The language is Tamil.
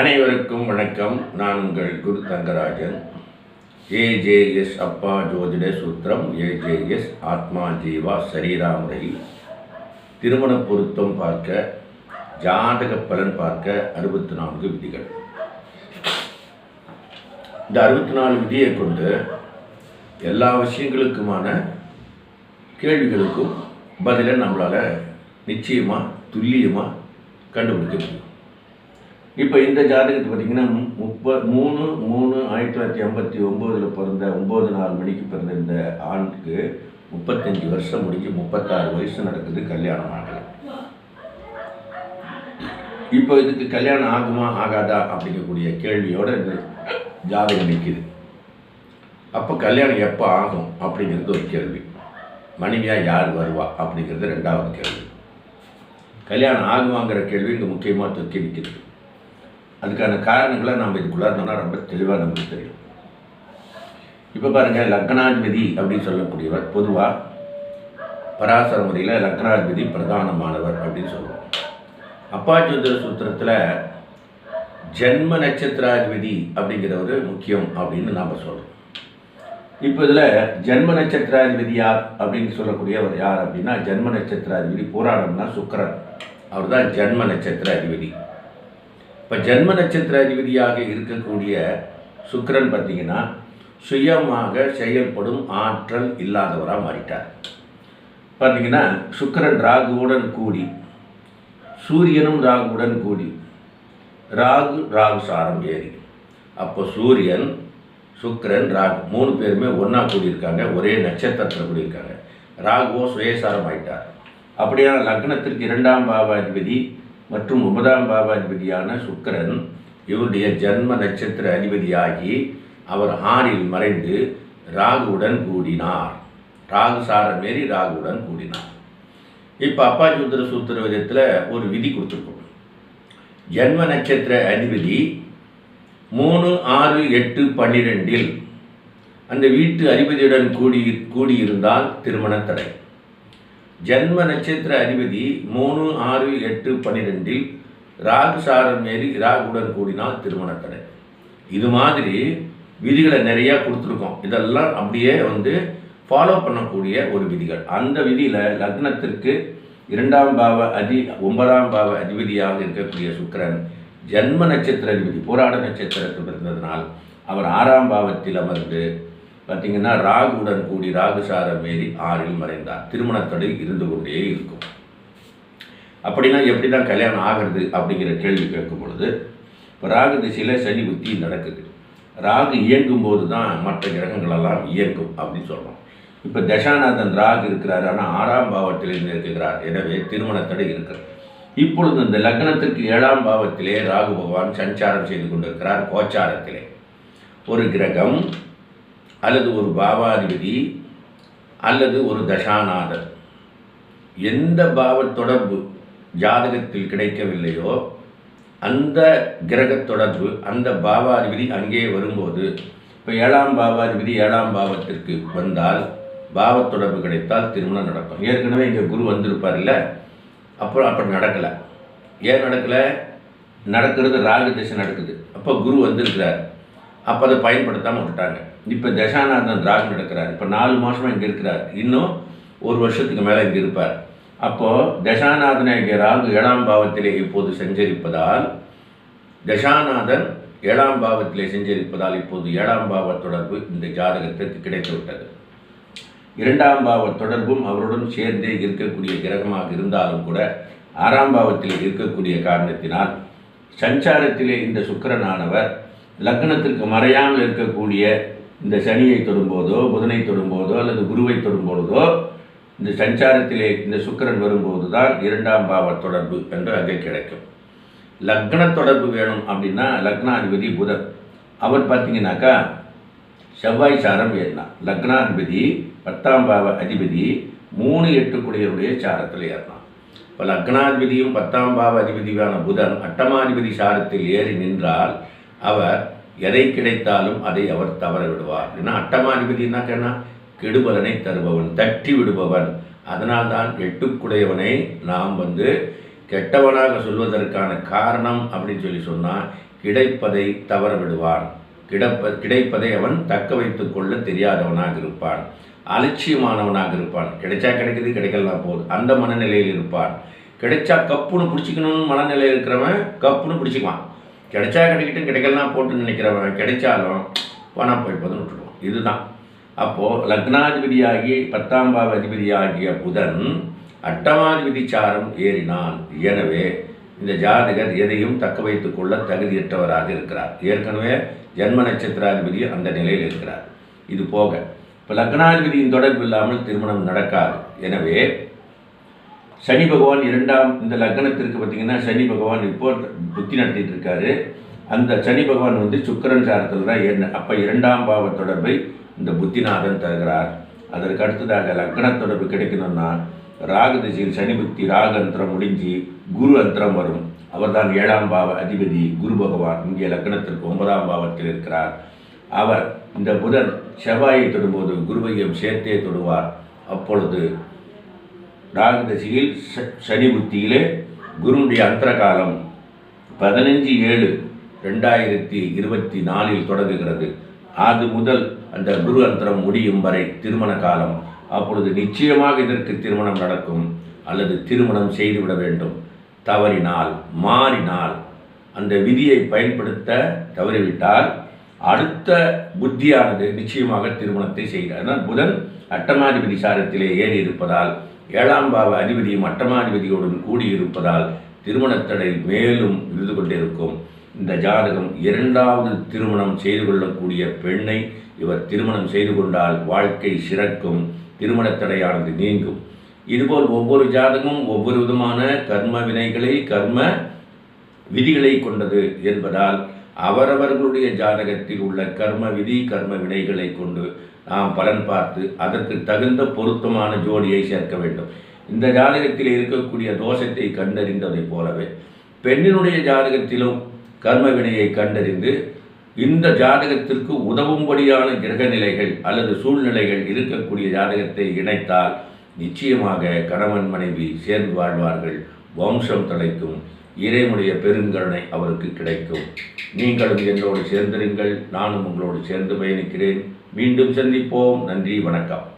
அனைவருக்கும் வணக்கம். நான் உங்கள் குரு தங்கராஜன். ஏஜேஎஸ் அப்பா ஜோதிட சூத்திரம் ஏஜேஎஸ் ஆத்மா ஜீவா சரீராமுறை. திருமண பொருத்தம் பார்க்க ஜாதக பலன் பார்க்க அறுபத்தி நான்கு விதிகள். இந்த அறுபத்தி நாலு விதியை கொண்டு எல்லா விஷயங்களுக்குமான கேள்விகளுக்கும் பதிலை நம்மளால் நிச்சயமாக துல்லியமாக கண்டுபிடிக்க முடியும். இப்போ இந்த ஜாதகத்தை பார்த்தீங்கன்னா முப்ப மூணு மூணு ஆயிரத்தி தொள்ளாயிரத்தி ஐம்பத்தி ஒம்போதில் பிறந்த ஒம்பது நாலு மணிக்கு பிறந்த இந்த ஆணுக்கு முப்பத்தஞ்சு வருஷம் முடிஞ்சு முப்பத்தாறு வயசு நடக்குது கல்யாணம் ஆகலை இப்போ இதுக்கு கல்யாணம் ஆகுமா ஆகாதா அப்படிங்கக்கூடிய கேள்வியோட இந்த ஜாதகம் நிற்கிது அப்போ கல்யாணம் எப்போ ஆகும் அப்படிங்கிறது ஒரு கேள்வி. மனைவியாக யார் வருவா அப்படிங்கிறது ரெண்டாவது கேள்வி. கல்யாணம் ஆகுமாங்கிற கேள்வி இங்கே முக்கியமாக தொக்கி நிற்கிது அதுக்கான காரணங்களை நம்ம இதுக்குள்ளார இருந்தோம்னா ரொம்ப தெளிவாக நமக்கு தெரியும். இப்போ பாருங்கள் லக்னாதிபதி அப்படின்னு சொல்லக்கூடியவர் பொதுவாக பராசர முறையில் லக்னாதிபதி பிரதானமானவர் அப்படின்னு சொல்லுவோம். அப்பா சூத்திரத்தில் ஜென்ம நட்சத்திராதிபதி அப்படிங்கிறவர் முக்கியம் அப்படின்னு நாம் சொல்கிறோம் இப்போ இதில் ஜென்ம நட்சத்திராதிபதி யார் அப்படின்னு சொல்லக்கூடியவர் யார் அப்படின்னா ஜென்ம நட்சத்திராதிபதி போராடம்னா சுக்கரன். அவர் தான் ஜென்ம நட்சத்திர அதிபதி இப்போ ஜென்ம நட்சத்திர அதிபதியாக இருக்கக்கூடிய சுக்கரன் பார்த்தீங்கன்னா சுயமாக செயல்படும் ஆற்றல் இல்லாதவராக மாறிட்டார். பார்த்தீங்கன்னா சுக்கரன் ராகுவுடன் கூடி சூரியனும் ராகுவுடன் கூடி ராகு ராகு சாரம் ஏறி. அப்போ சூரியன் சுக்கரன் ராகு மூணு பேருமே ஒன்றா கூடியிருக்காங்க ஒரே நட்சத்திரத்தில் கூடியிருக்காங்க. ராகுவோ சுயசாரம் ஆயிட்டார். அப்படியான லக்னத்திற்கு இரண்டாம் பாவாதிபதி மற்றும் ஒன்பதாம் பாவாதிபதியான சுக்கரன் இவருடைய ஜன்ம நட்சத்திர அதிபதியாகி அவர் ஆறில் மறைந்து ராகுவுடன் கூடினார். ராகு சாரம் மாரி ராகுவுடன் கூடினார். இப்போ அப்பா சூத்திர சூத்திர விதத்தில் ஒரு விதி கொடுத்துருக்கோம். ஜன்ம நட்சத்திர அதிபதி மூணு ஆறு எட்டு பன்னிரெண்டில் அந்த வீட்டு அதிபதியுடன் கூடி கூடியிருந்தால் திருமண தடை ஜென்ம நட்சத்திர அதிபதி மூணு ஆறு எட்டு பன்னிரெண்டில் ராகு சாரம் ஏறி ராகுடன் கூடினால் திருமண தடை இது மாதிரி விதிகளை நிறையா கொடுத்துருக்கோம். இதெல்லாம் அப்படியே வந்து ஃபாலோ பண்ணக்கூடிய ஒரு விதிகள். அந்த விதியில் லக்னத்திற்கு இரண்டாம் பாவ அதி ஒன்பதாம் பாவ அதிபதியாக இருக்கக்கூடிய சுக்கரன் ஜென்ம நட்சத்திர அதிபதி போராட நட்சத்திரத்தில் இருந்ததினால் அவர் ஆறாம் பாவத்தில் அமர்ந்து பார்த்தீங்கன்னா ராகுவுடன் கூடி ராகுசாரம் மீறி ஆறில் மறைந்தார். திருமணத்தடை இருந்து கொண்டே இருக்கும். அப்படின்னா எப்படி தான் கல்யாணம் ஆகிறது அப்படிங்கிற கேள்வி கேட்கும் பொழுது இப்போ ராகு திசையில் சனி புத்தி நடக்குது. ராகு இயங்கும் போது தான் மற்ற கிரகங்களெல்லாம் இயங்கும் அப்படின்னு சொல்கிறோம் இப்போ தசாநாதன் ராகு இருக்கிறார் ஆனால் ஆறாம் பாவத்தில் இருக்கிறார் எனவே திருமணத்தடை இருக்கிறது இப்பொழுது இந்த லக்னத்திற்கு ஏழாம் பாவத்திலே ராகு பகவான் சஞ்சாரம் செய்து கொண்டிருக்கிறார் கோச்சாரத்திலே. ஒரு கிரகம் அல்லது ஒரு பாவாதிபதி அல்லது ஒரு தசாநாதர். எந்த பாவ தொடர்பு ஜாதகத்தில் கிடைக்கவில்லையோ அந்த கிரக தொடர்பு அந்த பாவாதிபதி அங்கே வரும்போது இப்போ ஏழாம் பாவாதிபதி ஏழாம் பாவத்திற்கு வந்தால் பாவ தொடர்பு கிடைத்தால் திருமணம் நடக்கும். ஏற்கனவே இங்கே குரு வந்திருப்பார் இல்லை? அப்புறம் அப்படி நடக்கலை. ஏன் நடக்கலை? நடக்கிறது ராகு திசை நடக்குது. அப்போ குரு வந்திருக்கிறார். அப்போ அதை பயன்படுத்தாமல் விட்டுட்டாங்க. இப்போ தசாநாதன் ராகு நடக்கிறார் இப்போ நாலு மாதமாக இங்கே இருக்கிறார். இன்னும் ஒரு வருஷத்துக்கு மேலே இங்கே இருப்பார். அப்போது தசாநாதனை இங்கே ராகு ஏழாம் பாவத்திலே இப்போது செஞ்சரிப்பதால் தசாநாதன் ஏழாம் பாவத்திலே செஞ்சரிப்பதால் இப்போது ஏழாம் பாவ தொடர்பு இந்த ஜாதகத்திற்கு கிடைத்துவிட்டது. இரண்டாம் பாவ தொடர்பும் அவருடன் சேர்ந்தே இருக்கக்கூடிய கிரகமாக இருந்தாலும் கூட ஆறாம் பாவத்தில் இருக்கக்கூடிய காரணத்தினால் சஞ்சாரத்திலே இந்த சுக்கரனானவர் லக்னத்திற்கு மறையாமல் இருக்கக்கூடிய இந்த சனியை தொடும்போதோ புதனை தொடும்போதோ அல்லது குருவை தொடும்போதோ இந்த சஞ்சாரத்திலே இந்த சுக்கரன் வரும்போது தான் இரண்டாம் பாவ தொடர்பு என்று அங்கே கிடைக்கும். லக்ன தொடர்பு வேணும் அப்படின்னா லக்னாதிபதி புதன். அவர் பார்த்தீங்கன்னாக்கா செவ்வாய் சாரம் ஏறினார். லக்னாதிபதி பத்தாம் பாவ அதிபதி மூணு எட்டுக்குடையருடைய சாரத்தில் ஏறினான் இப்போ லக்னாதிபதியும் பத்தாம் பாவ அதிபதியான புதன் அட்டமாதிபதி சாரத்தில் ஏறி நின்றால் அவர் எதை கிடைத்தாலும் அதை அவர் தவற விடுவார் ஏன்னா அட்டமாதிபதினாக்கன்னா கெடுபலனை தருபவன் தட்டி விடுபவன் அதனால்தான் எட்டுக்குடையவனை நாம் வந்து கெட்டவனாக சொல்வதற்கான காரணம் அப்படின்னு சொல்லி சொன்னால் கிடைப்பதை தவற விடுவான் கிடப்ப கிடைப்பதை அவன் தக்க வைத்து கொள்ள தெரியாதவனாக இருப்பான். அலட்சியமானவனாக இருப்பான். கிடைச்சா கிடைக்குது கிடைக்கலாம் போகுது. அந்த மனநிலையில் இருப்பான். கிடைச்சா கப்புன்னு பிடிச்சிக்கணும்னு மனநிலையில் இருக்கிறவன் கப்புன்னு பிடிச்சிக்குவான். கிடைச்சா கிடைக்கட்டும் கிடைக்கலாம் போட்டு நினைக்கிறவன் கிடைச்சாலும் பணம் போய்ப்பதுன்னு விட்டுடுவான் இதுதான். அப்போது லக்னாதிபதியாகி பத்தாம் பாவ அதிபதியாகிய புதன் அட்டமாதிபதி சாரம் ஏறினான். எனவே இந்த ஜாதகர் எதையும் தக்க வைத்துக் கொள்ள தகுதியற்றவராக இருக்கிறார். ஏற்கனவே ஜென்ம நட்சத்திராதிபதி அந்த நிலையில் இருக்கிறார். இது போக இப்போ லக்னாதிபதியின் தொடர்பு இல்லாமல் திருமணம் நடக்காது. எனவே சனி பகவான் இரண்டாம் இந்த லக்னத்திற்கு பார்த்தீங்கன்னா சனி பகவான் இப்போ புத்தி நடத்திட்டு இருக்காரு. அந்த சனி பகவான் வந்து சுக்கிரன் சாரத்தில் தான் என்ன அப்போ இரண்டாம் பாவ தொடர்பை இந்த புத்திநாதன் தருகிறார். அதற்கு அடுத்ததாக லக்ன தொடர்பு கிடைக்கணும்னா ராகு திசையில் சனி புத்தி ராகு அந்தரம் முடிஞ்சு குரு அந்தரம் வரும். அவர்தான் ஏழாம் பாவ அதிபதி குரு பகவான். இங்கே லக்னத்திற்கு ஒன்பதாம் பாவத்தில் இருக்கிறார். அவர் இந்த புதன் செவ்வாயை தொடும்போது குருவையும் சேர்த்தே தொடுவார். அப்பொழுது ராகு தசையில் ச- சனி புத்தியிலே குருனுடைய அந்தரகாலம் பதினஞ்சு ஏழு ரெண்டாயிரத்தி இருபத்தி நாலில் தொடங்குகிறது. அது முதல் அந்த குரு அந்தரம் முடியும் வரை திருமண காலம். அப்பொழுது நிச்சயமாக இதற்கு திருமணம் நடக்கும் அல்லது திருமணம் செய்துவிட வேண்டும். தவறினால் மாறினால் அந்த விதியை பயன்படுத்த தவறிவிட்டால் அடுத்த புத்தியானது நிச்சயமாக திருமணத்தை செய்கிறார். புதன் அட்டமாதிபதி சாரத்திலே ஏறி இருப்பதால் ஏழாம் பாவ அதிபதி மட்டமாதிபதியுடன் கூடியிருப்பதால் திருமணத்தடை மேலும் இருந்து கொண்டிருக்கும். இந்த ஜாதகம் இரண்டாவது திருமணம் செய்து கொள்ளக்கூடிய பெண்ணை இவர் திருமணம் செய்து கொண்டால் வாழ்க்கை சிறக்கும் திருமணத்தடையானது நீங்கும். இதுபோல் ஒவ்வொரு ஜாதகமும் ஒவ்வொரு விதமான கர்ம வினைகளை கர்ம விதிகளை கொண்டது என்பதால் அவரவர்களுடைய ஜாதகத்தில் உள்ள கர்ம விதி கர்ம வினைகளை கொண்டு நாம் பலன் பார்த்து அதற்கு தகுந்த பொருத்தமான ஜோடியை சேர்க்க வேண்டும். இந்த ஜாதகத்தில் இருக்கக்கூடிய தோஷத்தை கண்டறிந்ததைப் போலவே பெண்ணினுடைய ஜாதகத்திலும் கர்ம வினையை கண்டறிந்து இந்த ஜாதகத்திற்கு உதவும்படியான கிரக நிலைகள் அல்லது சூழ்நிலைகள் இருக்கக்கூடிய ஜாதகத்தை இணைத்தால் நிச்சயமாக கணவன் மனைவி சேர்ந்து வாழ்வார்கள். வம்சம் தலைக்கும் இறைவனுடைய பெருங்கருணை அவருக்கு கிடைக்கும். நீங்களும் என்னோடு சேர்ந்திருங்கள் நானும் உங்களோடு சேர்ந்து பயணிக்கிறேன். மீண்டும் சந்திப்போம். நன்றி வணக்கம்.